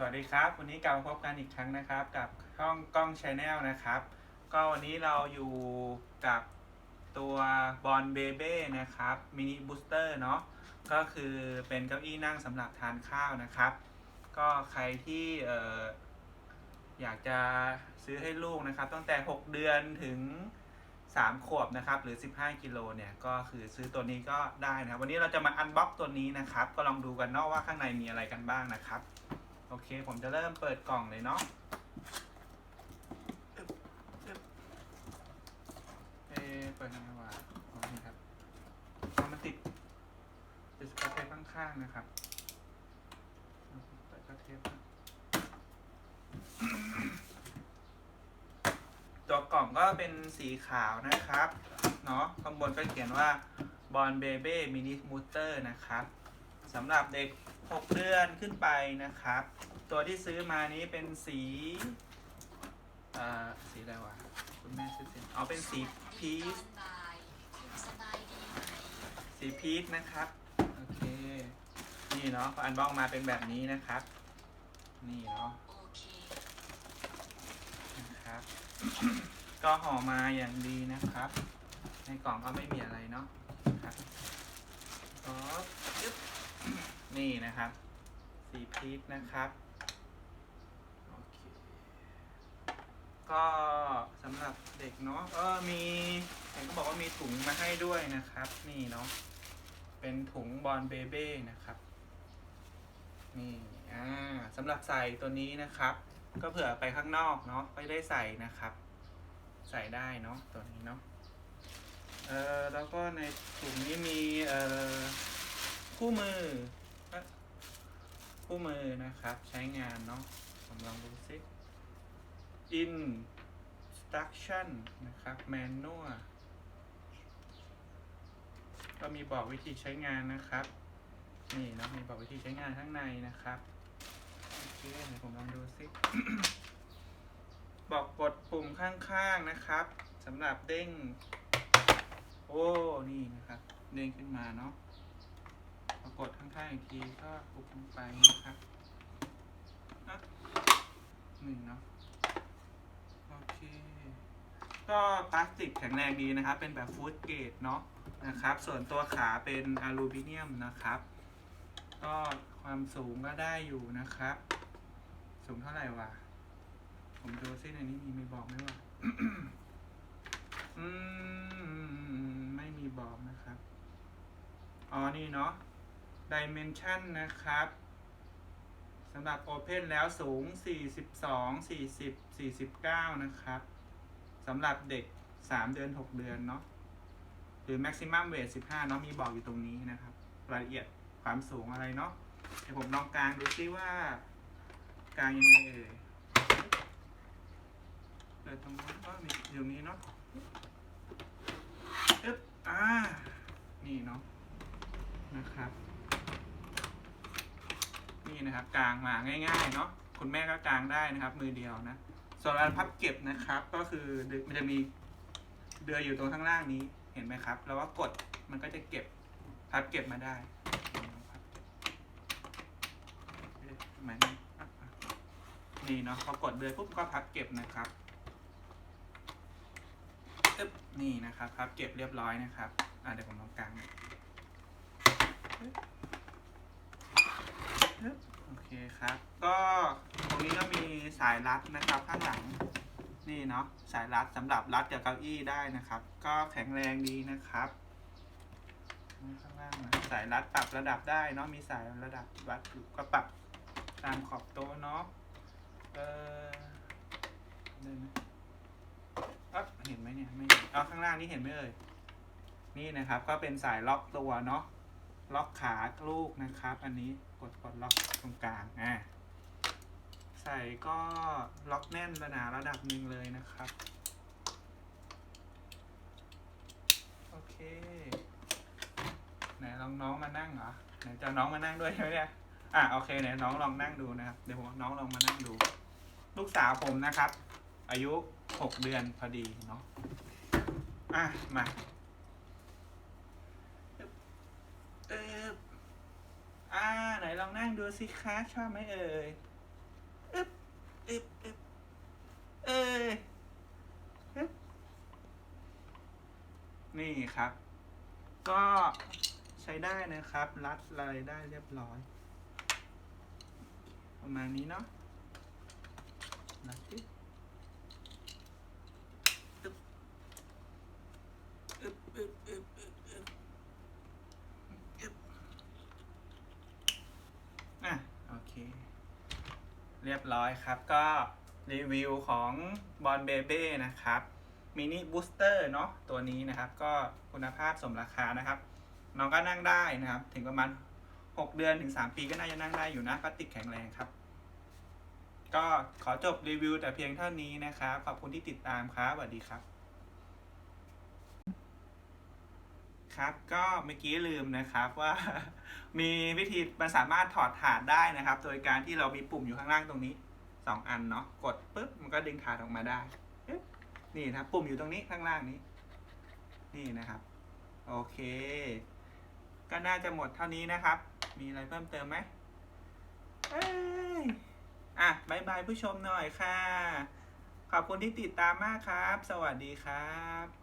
สวัสดีครับ วันนี้กลับมาพบกันอีกครั้งนะครับ กับช่องกล้องชาแนลนะครับ ก็วันนี้เราอยู่กับตัวบอลเบเบ้นะครับมินิบูสเตอร์เนาะก็คือเป็นเก้าอี้นั่งสำหรับทานข้าวนะครับ ก็ใครที่เอออยากจะซื้อให้ลูกนะครับ ตั้งแต่ 6 เดือนถึง 3 ขวบนะครับ หรือ 15 กิโลเนี่ย ก็คือซื้อตัวนี้ก็ได้นะครับ วันนี้เราจะมาอันบ็อกตัวนี้นะครับ ก็ลองดูกันเนาะว่าข้างในมีอะไรกันบ้างนะครับ โอเค ผมจะเริ่มเปิดกล่องเลยเนาะอึ๊บอึ๊บเอเปิดยังไงวะอ๋อนี่ครับเอามันติดติดสกอตเทปข้างๆนะครับเปิดสกอตเทปตัวกล่องก็เป็นสีขาวนะครับ เนาะข้างบนก็เขียนว่าบอลเบเบ้มินิมูเตอร์นะครับสำหรับเด็ก 6 เดือนขึ้นไปนะครับ ตัวที่ซื้อมานี้เป็นสีเอ่อสีอะไรวะคุณแม่ซื้อสีเอาเป็นสีพีชสีพีชนะครับ โอเค นี่เนาะพออันบล็อกมาเป็นแบบนี้นะครับ นี่เนาะนะครับ ก็ห่อมาอย่างดีนะครับ ในกล่องก็ไม่มีอะไรเนาะครับก็ยึบ นี่นะครับสีพีชนะครับโอเคก็สำหรับเด็กเนาะก็มีเห็นเขาบอกว่ามีถุงมาให้ด้วยนะครับ นี่เนาะเป็นถุงบอลเบเบ้นะครับนี่อ่าสำหรับใส่ตัวนี้นะครับ ก็เผื่อไปข้างนอกเนาะไม่ได้ใส่นะครับ ใส่ได้เนาะตัวนี้เนาะเออแล้วก็ในถุงนี้มีเอ่อคู่มือ คู่มือนะครับ ใช้งานเนาะผมลองดูซิ instruction นะครับ manual ก็มีบอกวิธีใช้งานนะครับ นี่เนาะมีบอกวิธีใช้งานข้างในนะครับโอเคเดี๋ยวผมลองดูซิ บอกกดปุ่มข้างๆนะครับสำหรับเด้ง โอ้ นี่นะครับ เด้งขึ้นมาเนาะ กดข้างๆอีกทีก็ปุบลงไปนะครับอะนี่งเนาะโอเคก็พลาสติกแข็งแรงดีนะครับ เป็นแบบฟู้ดเกรดเนาะนะครับ ส่วนตัวขาเป็นอลูมิเนียมนะครับ ก็ความสูงก็ได้อยู่นะครับ สูงเท่าไหร่วะผมดูซิในนี้มีไม่บอกไหมว่าอืมไม่มีบอกนะครับ อ๋อ นี่เนาะ dimension นะครับสำหรับ Open แล้วสูง 42 40 49 นะครับสำหรับเด็ก 3 เดือน 6 เดือนเนาะหรือ maximum weight 15 เนาะมีบอกอยู่ตรงนี้นะครับ รายละเอียดความสูงอะไรเนาะเดี๋ยวผมลองกลางดูซิว่ากลางยังไงเอ่ยเปิดตรงนี้ก็มีอยู่นี้เนาะอึ๊บอ่านี่เนาะนะครับ นี่นะครับกลางมาง่ายๆเนาะคุณแม่ก็กลางได้นะครับ มือเดียวนะส่วนอันพับเก็บนะครับ ก็คือมันจะมีเดือยอยู่ตรงข้างล่างนี้เห็นไหมครับ แล้วว่ากดมันก็จะเก็บพับเก็บมาได้มไม่อะอะนี่เนาะพอกดเดือยปุ๊บก็พับเก็บนะครับอึ๊บนี่นะครับพับเก็บเรียบร้อยนะครับอะเดี๋ยวผมลองกลางหน่อยอึ๊บอึ๊บโอ เคครับ ก็ตรงนี้ก็มีสายรัดนะครับข้างหลังนี่เนาะสายรัดสำหรับรัดกับเก้าอี้ได้นะครับ ก็แข็งแรงดีนะครับข้างล่างนะสายรัดปรับระดับได้เนาะมีสายระดับรัดอยู่ก็ปรับตามขอบโต๊ะเนาะเออได้ไหมเอ๊ะเห็นไหมเนี่ยไม่เห็นเอาข้างล่างนี่เห็นไหมเอ่ยนี่นะครับ ก็เป็นสายล็อกตัวเนาะล็อกขาลูกนะครับ อันนี้ กดกดล็อกตรงกลางอ่าใส่ก็ล็อกแน่นระนาระดับหนึ่งเลยนะครับ โอเคไหนลองน้องมานั่งเหรอไหนจะน้องมานั่งด้วยใช่ไหมเนี่ยอะโอเคไหนน้องลองนั่งดูนะครับเดี๋ยวผมน้องลองมานั่งดู ลูกสาวผมนะครับ อายุหกเดือนพอดีเนาะอะมา่าไหนลองนั่งดูสิคะชอบไหมเอ่ยอึบอึบอึบเอ้ยอึบนี่ครับ ก็ใช้ได้นะครับ รัดอะไรได้เรียบร้อย ประมาณนี้เนาะรัดดิอึ๊บอึบอึบ เรียบร้อยครับ ก็รีวิวของบอลเบเบ้นะครับมินิบูสเตอร์เนาะตัวนี้นะครับก็คุณภาพสมราคานะครับน้องก็นั่งได้นะครับ ถึงประมาณ 6 เดือนถึง 3 ปีก็น่าจะนั่งได้อยู่นะพลาสติกแข็งแรงครับ ก็ขอจบรีวิวแต่เพียงเท่านี้นะครับ ขอบคุณที่ติดตามครับสวัสดีครับ ครับ ก็เมื่อกี้ลืมนะครับว่า มีวิธีมันสามารถถอดถาดได้นะครับ โดยการที่เรามีปุ่มอยู่ข้างล่างตรงนี้สองอันเนาะกดปุ๊บมันก็ดึงถาดออกมาได้นี่นะปุ่มอยู่ตรงนี้ข้างล่างนี้ นี่นะครับ โอเค ก็น่าจะหมดเท่านี้นะครับ มีอะไรเพิ่มเติมไหมเอ้ยอะบายบายผู้ชมหน่อยค่ะ ขอบคุณที่ติดตามมากครับ สวัสดีครับ